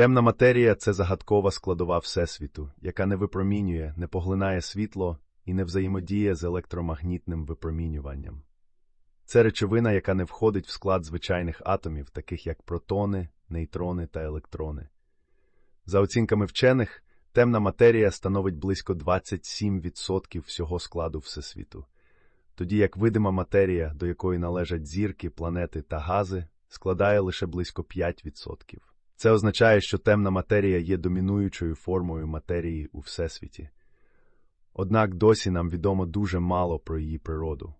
Темна матерія це загадкова складова Всесвіту, яка не випромінює, не поглинає світло і не взаємодіє з електромагнітним випромінюванням. Це речовина, яка не входить в склад звичайних атомів, таких як протони, нейтрони та електрони. За оцінками вчених, темна матерія становить близько 27% всього складу Всесвіту, тоді як видима матерія, до якої належать зірки, планети та гази, складає лише близько 5%. Це означає, що темна матерія є домінуючою формою матерії у Всесвіті. Однак досі нам відомо дуже мало про її природу.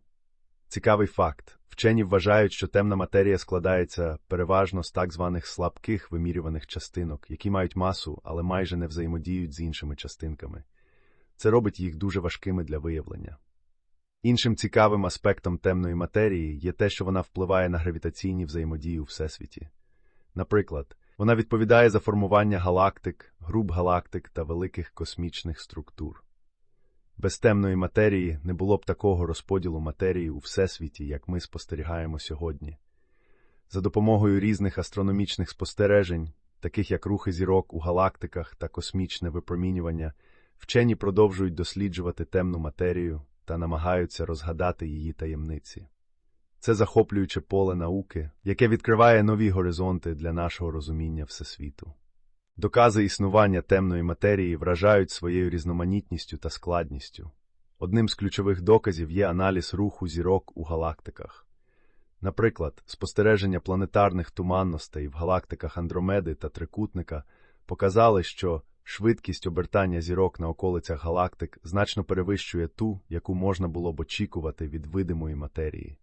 Цікавий факт вчені вважають, що темна матерія складається переважно з так званих слабких вимірюваних частинок, які мають масу, але майже не взаємодіють з іншими частинками. Це робить їх дуже важкими для виявлення. Іншим цікавим аспектом темної матерії є те, що вона впливає на гравітаційні взаємодії у Всесвіті. Наприклад, вона відповідає за формування галактик, груп галактик та великих космічних структур. Без темної матерії не було б такого розподілу матерії у Всесвіті, як ми спостерігаємо сьогодні. За допомогою різних астрономічних спостережень, таких як рухи зірок у галактиках та космічне випромінювання, вчені продовжують досліджувати темну матерію та намагаються розгадати її таємниці. Це захоплююче поле науки, яке відкриває нові горизонти для нашого розуміння Всесвіту. Докази існування темної матерії вражають своєю різноманітністю та складністю. Одним з ключових доказів є аналіз руху зірок у галактиках. Наприклад, спостереження планетарних туманностей в галактиках Андромеди та Трикутника показали, що швидкість обертання зірок на околицях галактик значно перевищує ту, яку можна було б очікувати від видимої матерії.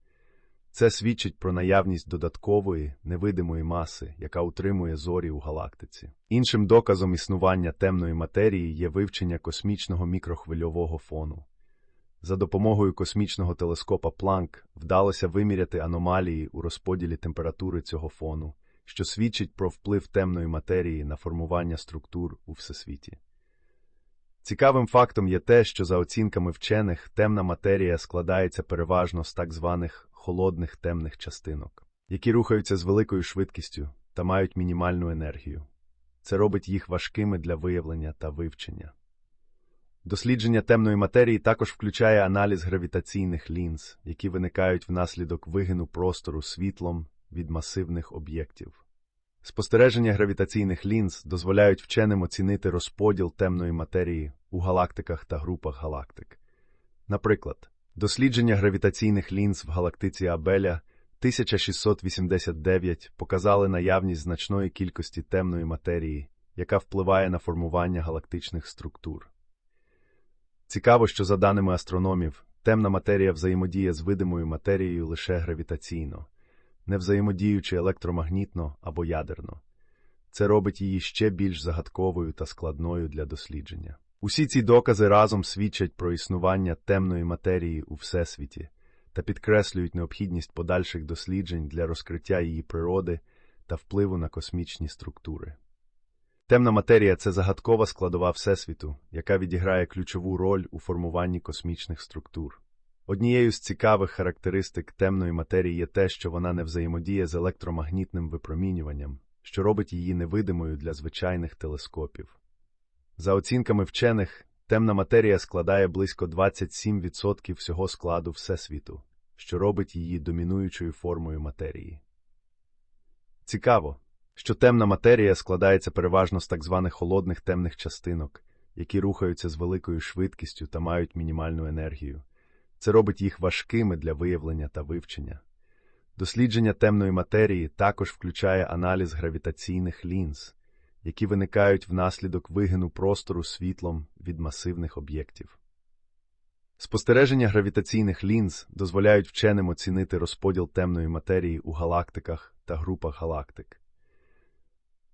Це свідчить про наявність додаткової, невидимої маси, яка утримує зорі у галактиці. Іншим доказом існування темної матерії є вивчення космічного мікрохвильового фону. За допомогою космічного телескопа Планк вдалося виміряти аномалії у розподілі температури цього фону, що свідчить про вплив темної матерії на формування структур у всесвіті. Цікавим фактом є те, що за оцінками вчених темна матерія складається переважно з так званих холодних темних частинок, які рухаються з великою швидкістю та мають мінімальну енергію. Це робить їх важкими для виявлення та вивчення. Дослідження темної матерії також включає аналіз гравітаційних лінз, які виникають внаслідок вигину простору світлом від масивних об'єктів. Спостереження гравітаційних лінз дозволяють вченим оцінити розподіл темної матерії у галактиках та групах галактик. Наприклад, дослідження гравітаційних лінз в галактиці Абеля 1689 показали наявність значної кількості темної матерії, яка впливає на формування галактичних структур. Цікаво, що, за даними астрономів, темна матерія взаємодіє з видимою матерією лише гравітаційно, не взаємодіючи електромагнітно або ядерно. Це робить її ще більш загадковою та складною для дослідження. Усі ці докази разом свідчать про існування темної матерії у Всесвіті та підкреслюють необхідність подальших досліджень для розкриття її природи та впливу на космічні структури. Темна матерія це загадкова складова Всесвіту, яка відіграє ключову роль у формуванні космічних структур. Однією з цікавих характеристик темної матерії є те, що вона не взаємодіє з електромагнітним випромінюванням, що робить її невидимою для звичайних телескопів. За оцінками вчених, темна матерія складає близько 27% всього складу Всесвіту, що робить її домінуючою формою матерії. Цікаво, що темна матерія складається переважно з так званих холодних темних частинок, які рухаються з великою швидкістю та мають мінімальну енергію. Це робить їх важкими для виявлення та вивчення. Дослідження темної матерії також включає аналіз гравітаційних лінз, які виникають внаслідок вигину простору світлом від масивних об'єктів. Спостереження гравітаційних лінз дозволяють вченим оцінити розподіл темної матерії у галактиках та групах галактик.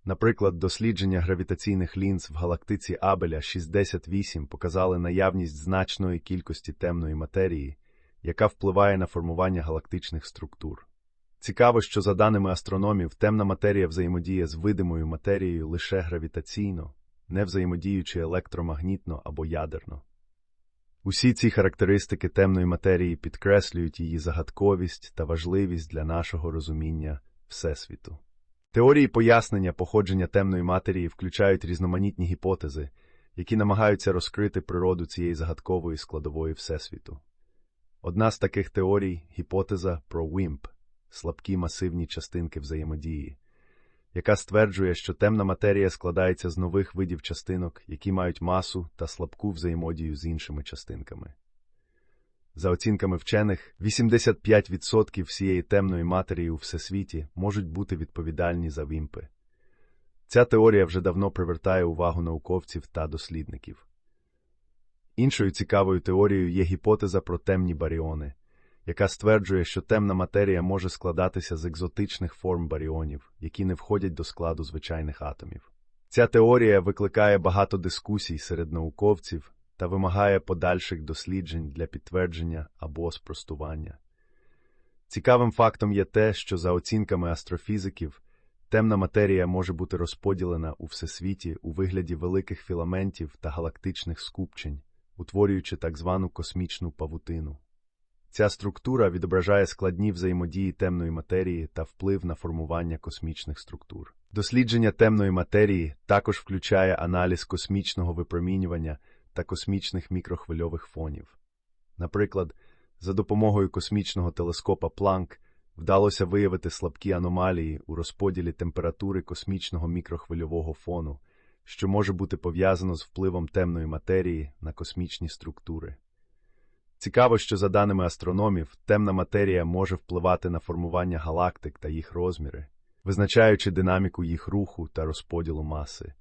Наприклад, дослідження гравітаційних лінз в галактиці Абеля 68 показали наявність значної кількості темної матерії, яка впливає на формування галактичних структур. Цікаво, що, за даними астрономів, темна матерія взаємодіє з видимою матерією лише гравітаційно, не взаємодіючи електромагнітно або ядерно. Усі ці характеристики темної матерії підкреслюють її загадковість та важливість для нашого розуміння Всесвіту. Теорії пояснення походження темної матерії включають різноманітні гіпотези, які намагаються розкрити природу цієї загадкової складової Всесвіту. Одна з таких теорій гіпотеза про WIMP – слабкі масивні частинки взаємодії, яка стверджує, що темна матерія складається з нових видів частинок, які мають масу та слабку взаємодію з іншими частинками. За оцінками вчених, 85% всієї темної матерії у всесвіті можуть бути відповідальні за вімпи. Ця теорія вже давно привертає увагу науковців та дослідників. Іншою цікавою теорією є гіпотеза про темні баріони, яка стверджує, що темна матерія може складатися з екзотичних форм баріонів, які не входять до складу звичайних атомів. Ця теорія викликає багато дискусій серед науковців та вимагає подальших досліджень для підтвердження або спростування. Цікавим фактом є те, що за оцінками астрофізиків, темна матерія може бути розподілена у всесвіті у вигляді великих філаментів та галактичних скупчень, утворюючи так звану космічну павутину. Ця структура відображає складні взаємодії темної матерії та вплив на формування космічних структур. Дослідження темної матерії також включає аналіз космічного випромінювання та космічних мікрохвильових фонів. Наприклад, за допомогою космічного телескопа Планк вдалося виявити слабкі аномалії у розподілі температури космічного мікрохвильового фону, що може бути пов'язано з впливом темної матерії на космічні структури. Цікаво, що, за даними астрономів, темна матерія може впливати на формування галактик та їх розміри, визначаючи динаміку їх руху та розподілу маси.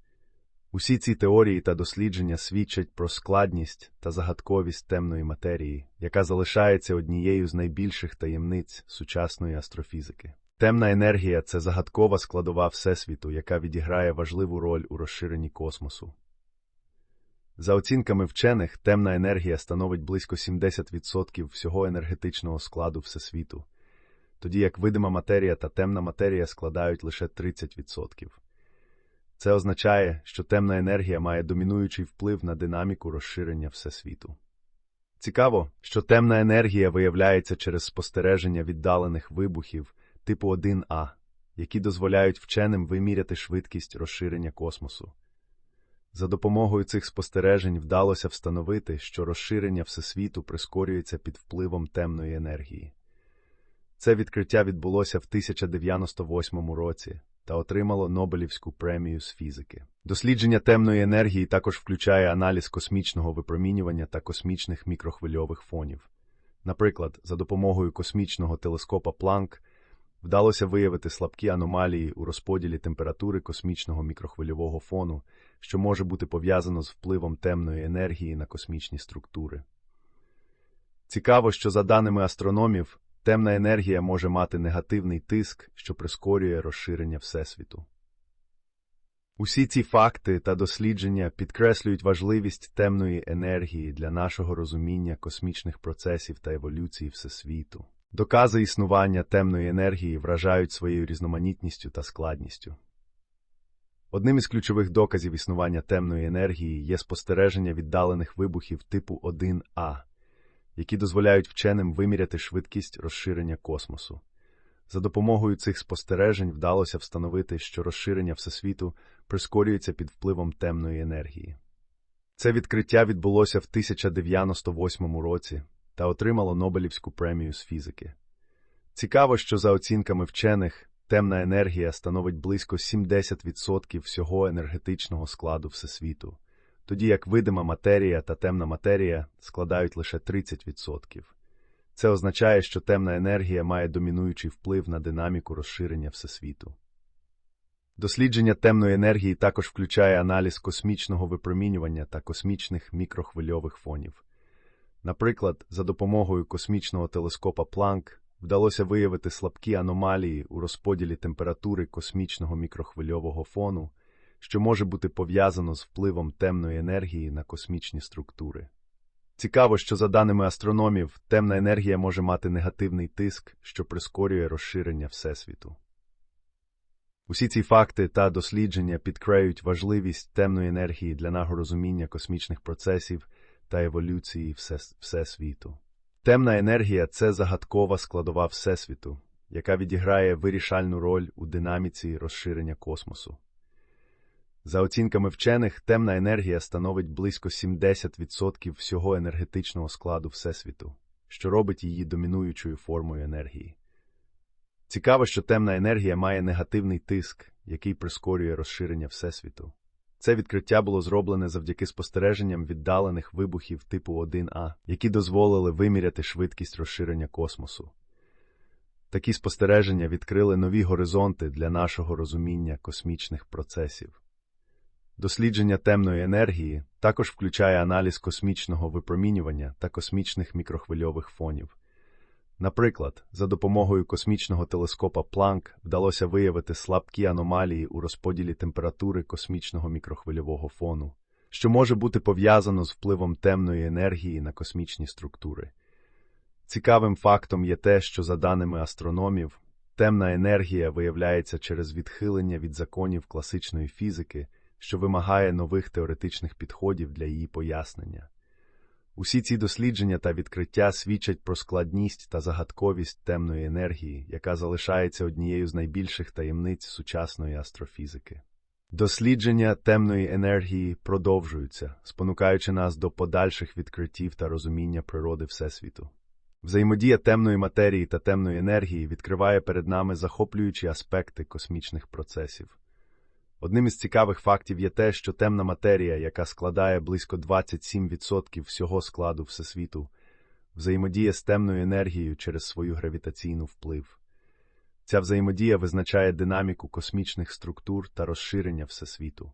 Усі ці теорії та дослідження свідчать про складність та загадковість темної матерії, яка залишається однією з найбільших таємниць сучасної астрофізики. Темна енергія це загадкова складова Всесвіту, яка відіграє важливу роль у розширенні космосу. За оцінками вчених, темна енергія становить близько 70% всього енергетичного складу Всесвіту, тоді як видима матерія та темна матерія складають лише 30%. Це означає, що темна енергія має домінуючий вплив на динаміку розширення Всесвіту. Цікаво, що темна енергія виявляється через спостереження віддалених вибухів типу 1А, які дозволяють вченим виміряти швидкість розширення космосу. За допомогою цих спостережень вдалося встановити, що розширення Всесвіту прискорюється під впливом темної енергії. Це відкриття відбулося в 1098 році та отримало Нобелівську премію з фізики. Дослідження темної енергії також включає аналіз космічного випромінювання та космічних мікрохвильових фонів. Наприклад, за допомогою космічного телескопа Планк вдалося виявити слабкі аномалії у розподілі температури космічного мікрохвильового фону, що може бути пов'язано з впливом темної енергії на космічні структури. Цікаво, що, за даними астрономів, темна енергія може мати негативний тиск, що прискорює розширення Всесвіту. Усі ці факти та дослідження підкреслюють важливість темної енергії для нашого розуміння космічних процесів та еволюції Всесвіту. Докази існування темної енергії вражають своєю різноманітністю та складністю. Одним із ключових доказів існування темної енергії є спостереження віддалених вибухів типу 1А, які дозволяють вченим виміряти швидкість розширення космосу. За допомогою цих спостережень вдалося встановити, що розширення Всесвіту прискорюється під впливом темної енергії. Це відкриття відбулося в 1098 році та отримало Нобелівську премію з фізики. Цікаво, що за оцінками вчених темна енергія становить близько 70% всього енергетичного складу Всесвіту, тоді як видима матерія та темна матерія складають лише 30%. Це означає, що темна енергія має домінуючий вплив на динаміку розширення Всесвіту. Дослідження темної енергії також включає аналіз космічного випромінювання та космічних мікрохвильових фонів. Наприклад, за допомогою космічного телескопа Планк вдалося виявити слабкі аномалії у розподілі температури космічного мікрохвильового фону, що може бути пов'язано з впливом темної енергії на космічні структури. Цікаво, що, за даними астрономів, темна енергія може мати негативний тиск, що прискорює розширення Всесвіту. Усі ці факти та дослідження підкреють важливість темної енергії для нашого розуміння космічних процесів та еволюції Всес- Всесвіту. Темна енергія це загадкова складова Всесвіту, яка відіграє вирішальну роль у динаміці розширення космосу. За оцінками вчених, темна енергія становить близько 70% всього енергетичного складу Всесвіту, що робить її домінуючою формою енергії. Цікаво, що темна енергія має негативний тиск, який прискорює розширення Всесвіту. Це відкриття було зроблене завдяки спостереженням віддалених вибухів типу 1А, які дозволили виміряти швидкість розширення космосу. Такі спостереження відкрили нові горизонти для нашого розуміння космічних процесів. Дослідження темної енергії також включає аналіз космічного випромінювання та космічних мікрохвильових фонів. Наприклад, за допомогою космічного телескопа Планк вдалося виявити слабкі аномалії у розподілі температури космічного мікрохвильового фону, що може бути пов'язано з впливом темної енергії на космічні структури. Цікавим фактом є те, що, за даними астрономів, темна енергія виявляється через відхилення від законів класичної фізики, що вимагає нових теоретичних підходів для її пояснення. Усі ці дослідження та відкриття свідчать про складність та загадковість темної енергії, яка залишається однією з найбільших таємниць сучасної астрофізики. Дослідження темної енергії продовжуються, спонукаючи нас до подальших відкриттів та розуміння природи Всесвіту. Взаємодія темної матерії та темної енергії відкриває перед нами захоплюючі аспекти космічних процесів. Одним із цікавих фактів є те, що темна матерія, яка складає близько 27% всього складу Всесвіту, взаємодіє з темною енергією через свою гравітаційну вплив. Ця взаємодія визначає динаміку космічних структур та розширення Всесвіту.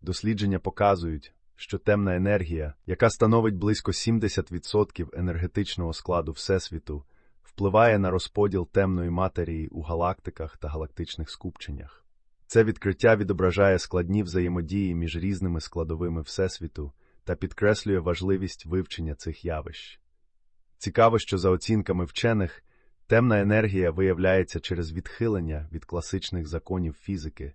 Дослідження показують, що темна енергія, яка становить близько 70% енергетичного складу Всесвіту, впливає на розподіл темної матерії у галактиках та галактичних скупченнях. Це відкриття відображає складні взаємодії між різними складовими Всесвіту та підкреслює важливість вивчення цих явищ. Цікаво, що за оцінками вчених, темна енергія виявляється через відхилення від класичних законів фізики,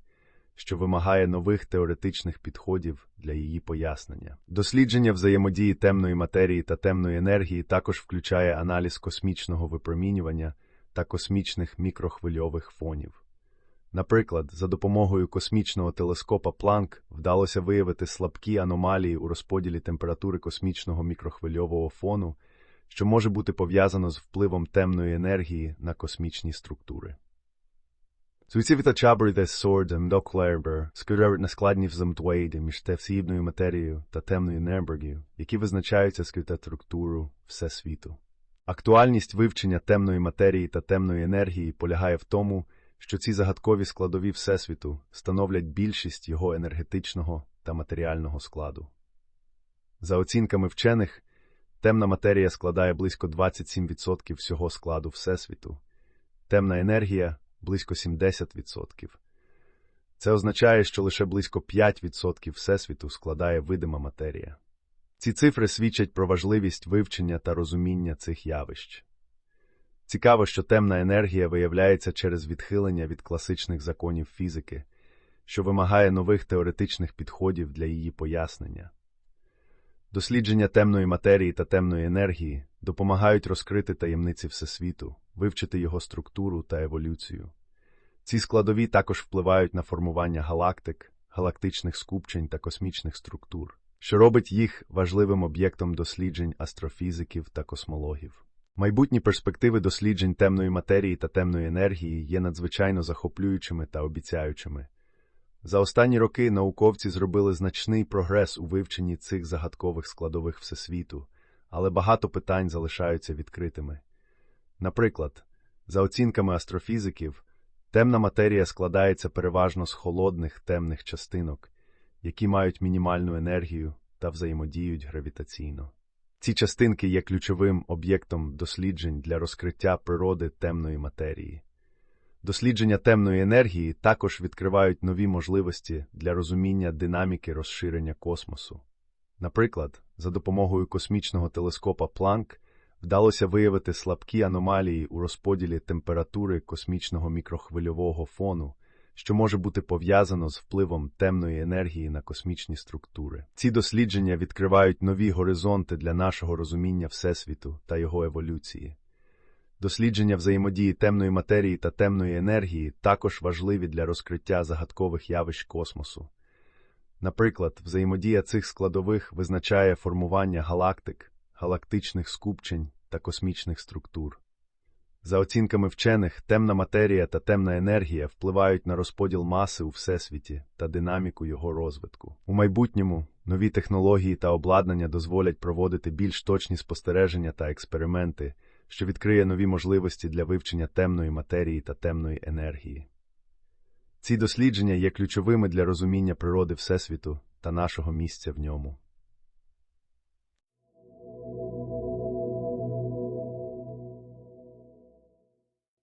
що вимагає нових теоретичних підходів для її пояснення. Дослідження взаємодії темної матерії та темної енергії також включає аналіз космічного випромінювання та космічних мікрохвильових фонів. Наприклад, за допомогою космічного телескопа Планк вдалося виявити слабкі аномалії у розподілі температури космічного мікрохвильового фону, що може бути пов'язано з впливом темної енергії на космічні структури. Суїцівіта чабрide сордем до клербер скеревить на складні взаємодії між тевсібною матерією та темною енергією, які визначаються скрита структуру Всесвіту. Актуальність вивчення темної матерії та темної енергії полягає в тому, що ці загадкові складові Всесвіту становлять більшість його енергетичного та матеріального складу. За оцінками вчених, темна матерія складає близько 27% всього складу Всесвіту, темна енергія близько 70%. Це означає, що лише близько 5% Всесвіту складає видима матерія. Ці цифри свідчать про важливість вивчення та розуміння цих явищ. Цікаво, що темна енергія виявляється через відхилення від класичних законів фізики, що вимагає нових теоретичних підходів для її пояснення. Дослідження темної матерії та темної енергії допомагають розкрити таємниці Всесвіту, вивчити його структуру та еволюцію. Ці складові також впливають на формування галактик, галактичних скупчень та космічних структур, що робить їх важливим об'єктом досліджень астрофізиків та космологів. Майбутні перспективи досліджень темної матерії та темної енергії є надзвичайно захоплюючими та обіцяючими. За останні роки науковці зробили значний прогрес у вивченні цих загадкових складових всесвіту, але багато питань залишаються відкритими. Наприклад, за оцінками астрофізиків, темна матерія складається переважно з холодних темних частинок, які мають мінімальну енергію та взаємодіють гравітаційно. Ці частинки є ключовим об'єктом досліджень для розкриття природи темної матерії. Дослідження темної енергії також відкривають нові можливості для розуміння динаміки розширення космосу. Наприклад, за допомогою космічного телескопа Планк вдалося виявити слабкі аномалії у розподілі температури космічного мікрохвильового фону, що може бути пов'язано з впливом темної енергії на космічні структури. Ці дослідження відкривають нові горизонти для нашого розуміння Всесвіту та його еволюції. Дослідження взаємодії темної матерії та темної енергії також важливі для розкриття загадкових явищ космосу. Наприклад, взаємодія цих складових визначає формування галактик, галактичних скупчень та космічних структур. За оцінками вчених, темна матерія та темна енергія впливають на розподіл маси у всесвіті та динаміку його розвитку. У майбутньому нові технології та обладнання дозволять проводити більш точні спостереження та експерименти, що відкриє нові можливості для вивчення темної матерії та темної енергії. Ці дослідження є ключовими для розуміння природи Всесвіту та нашого місця в ньому.